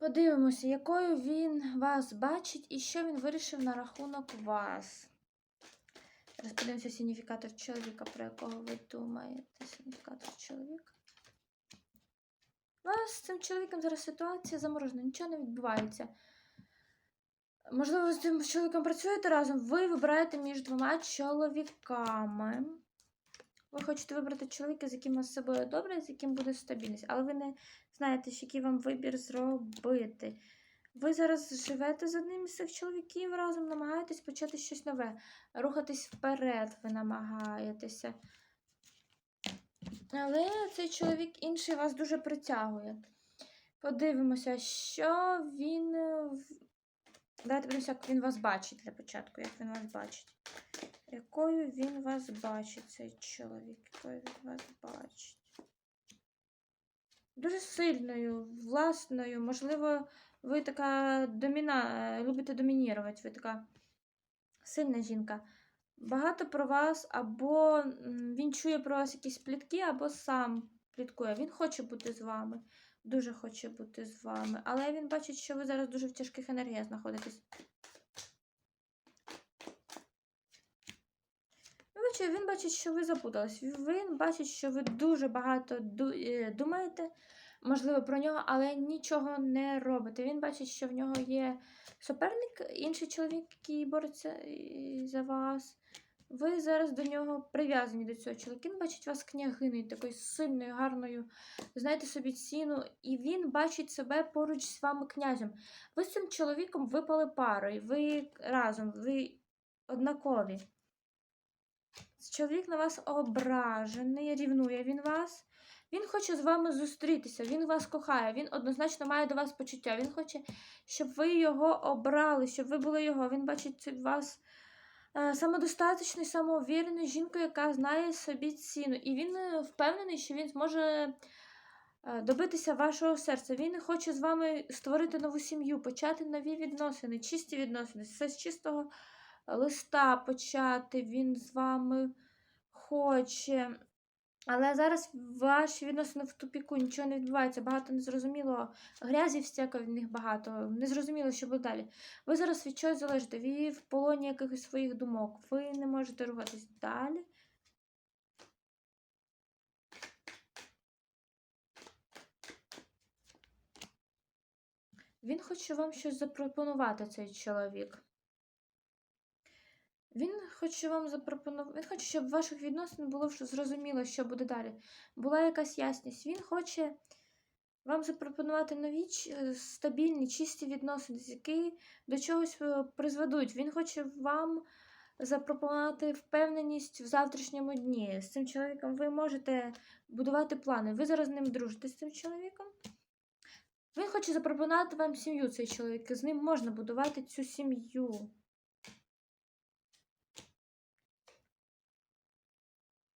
Подивимося, якою він вас бачить і що він вирішив на рахунок вас. Зараз подивимося сигніфікатор чоловіка, про якого ви думаєте. Сигніфікатор чоловіка. У вас з цим чоловіком зараз ситуація заморожена, нічого не відбувається. Можливо, ви з цим чоловіком працюєте разом, ви вибираєте між двома чоловіками. Ви хочете вибрати чоловіка, з яким у вас все буде добре, з яким буде стабільність, але ви не знаєте, який вам вибір зробити. Ви зараз живете з одним із цих чоловіків разом, намагаєтесь почати щось нове, рухатись вперед, ви намагаєтеся. Але цей чоловік інший вас дуже притягує. Подивимося, що він. Давайте подивимося, як він вас бачить для початку, як він вас бачить. Якою він вас бачить, цей чоловік? Якою він вас бачить? Дуже сильною, власною. Можливо, ви така доміна... любите домінірувати, ви така сильна жінка. Багато про вас, або він чує про вас якісь плітки, або сам пліткує. Він хоче бути з вами. Дуже хоче бути з вами. Але він бачить, що ви зараз дуже в тяжких енергіях знаходитесь. Бачить, він бачить, що ви запутались. Він бачить, що ви дуже багато е, думаєте, можливо, про нього, але нічого не робите. Він бачить, що в нього є суперник, інший чоловік, який бореться е, за вас. Ви зараз до нього прив'язані до цього чоловіка. Він бачить вас княгиною, такою сильною, гарною, знаєте собі ціну, і він бачить себе поруч з вами князем. Ви з цим чоловіком випали парою, ви разом, ви однакові. Чоловік на вас ображений, рівнує він вас. Він хоче з вами зустрітися, він вас кохає, він однозначно має до вас почуття. Він хоче, щоб ви його обрали, щоб ви були його. Він бачить вас е, самодостаточну, самоувірену жінку, яка знає собі ціну. І він е, впевнений, що він зможе е, добитися вашого серця. Він хоче з вами створити нову сім'ю, почати нові відносини, чисті відносини, все з чистого листа почати. Він з вами хоче. Але зараз ваші відносини в тупіку, нічого не відбувається, багато незрозумілого. Грязі всяко в них багато, незрозуміло, що буде далі. Ви зараз від чогось залежите, ви в полоні якихось своїх думок, ви не можете рухатись далі. Він хоче вам щось запропонувати, цей чоловік. Він хоче вам запропонувати. Він хоче, щоб ваших відносинах було зрозуміло, що буде далі. Була якась ясність. Він хоче вам запропонувати нові е, стабільні, чисті відносини, які до чогось е, призведуть. Він хоче вам запропонувати впевненість в завтрашньому дні. З цим чоловіком ви можете будувати плани. Ви зараз з ним дружите з цим чоловіком. Він хоче запропонувати вам сім'ю, цей чоловік. З ним можна будувати цю сім'ю.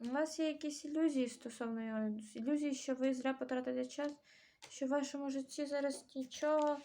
У вас є якісь ілюзії стосовно його? Ілюзії, що ви зря потратите час, що в вашому житті зараз нічого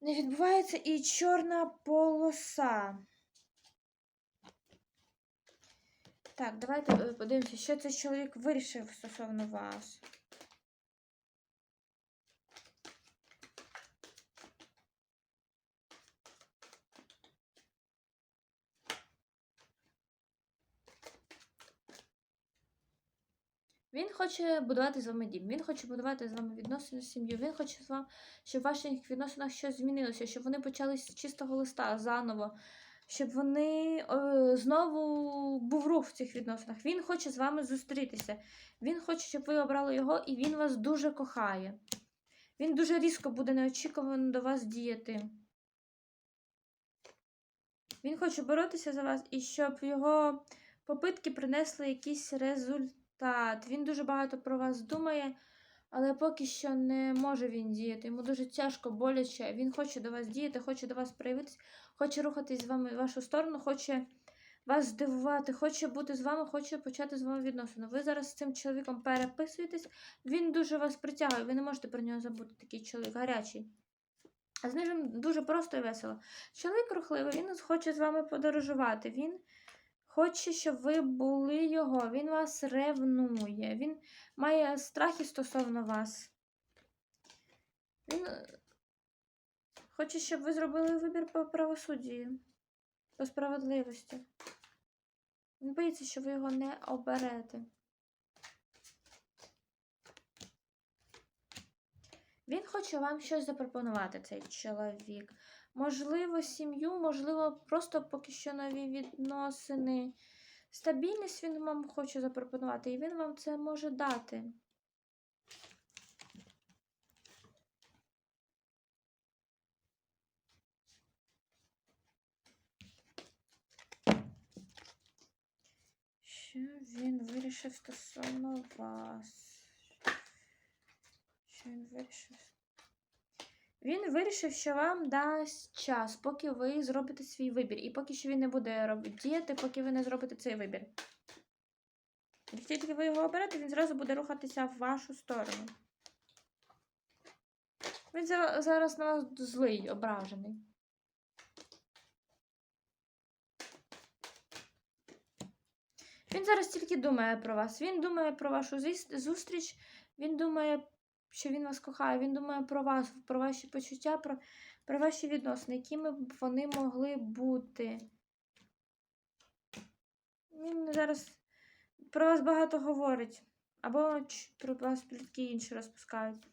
не відбувається і чорна полоса. Так, давайте е, подивимося, що цей чоловік вирішив стосовно вас. Він хоче будувати з вами дім, він хоче будувати з вами відносини з сім'ю, він хоче з вами, щоб в ваших відносинах щось змінилося, щоб вони почались з чистого листа заново, щоб вони е, знову був рух в цих відносинах. Він хоче з вами зустрітися. Він хоче, щоб ви обрали його, і він вас дуже кохає. Він дуже різко буде неочікувано до вас діяти. Він хоче боротися за вас і щоб його попитки принесли якийсь результат. Він дуже багато про вас думає, але поки що не може він діяти. Йому дуже тяжко, боляче. Він хоче до вас діяти, хоче до вас проявитись, хоче рухатись з вами в вашу сторону, хоче вас здивувати, хоче бути з вами, хоче почати з вами відносини. Ви зараз з цим чоловіком переписуєтесь, він дуже вас притягує, ви не можете про нього забути, такий чоловік гарячий. А з ним дуже просто і весело. Чоловік рухливий, він хоче з вами подорожувати. Він хоче, щоб ви були його. Він вас ревнує. Він має страхи стосовно вас. Він е, Хоче, щоб ви зробили вибір по правосудді, по справедливості. Він боїться, що ви його не оберете. Він хоче вам щось запропонувати, цей чоловік. Можливо, сім'ю, можливо, просто поки що нові відносини. Стабільність він вам хоче запропонувати, і він вам це може дати. Що він вирішив стосовно вас? Що він вирішив? Він вирішив, що вам дасть час, поки ви зробите свій вибір. І поки що він не буде діяти, поки ви не зробите цей вибір. Як тільки ви його оберете, він зразу буде рухатися в вашу сторону. Він зараз на вас злий, ображений. Він зараз тільки думає про вас. Він думає про вашу зустріч, він думає, що він вас кохає, він думає про вас, про ваші почуття, про, про ваші відносини, якими б вони могли бути. Він зараз про вас багато говорить. Або про вас плітки інші розпускають.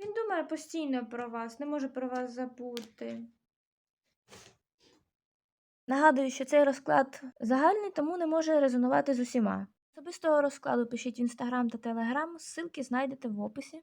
Він думає постійно про вас, не може про вас забути. Нагадую, що цей розклад загальний, тому не може резонувати з усіма. Особистого розкладу пишіть в інстаграм та телеграм, ссылки знайдете в описі.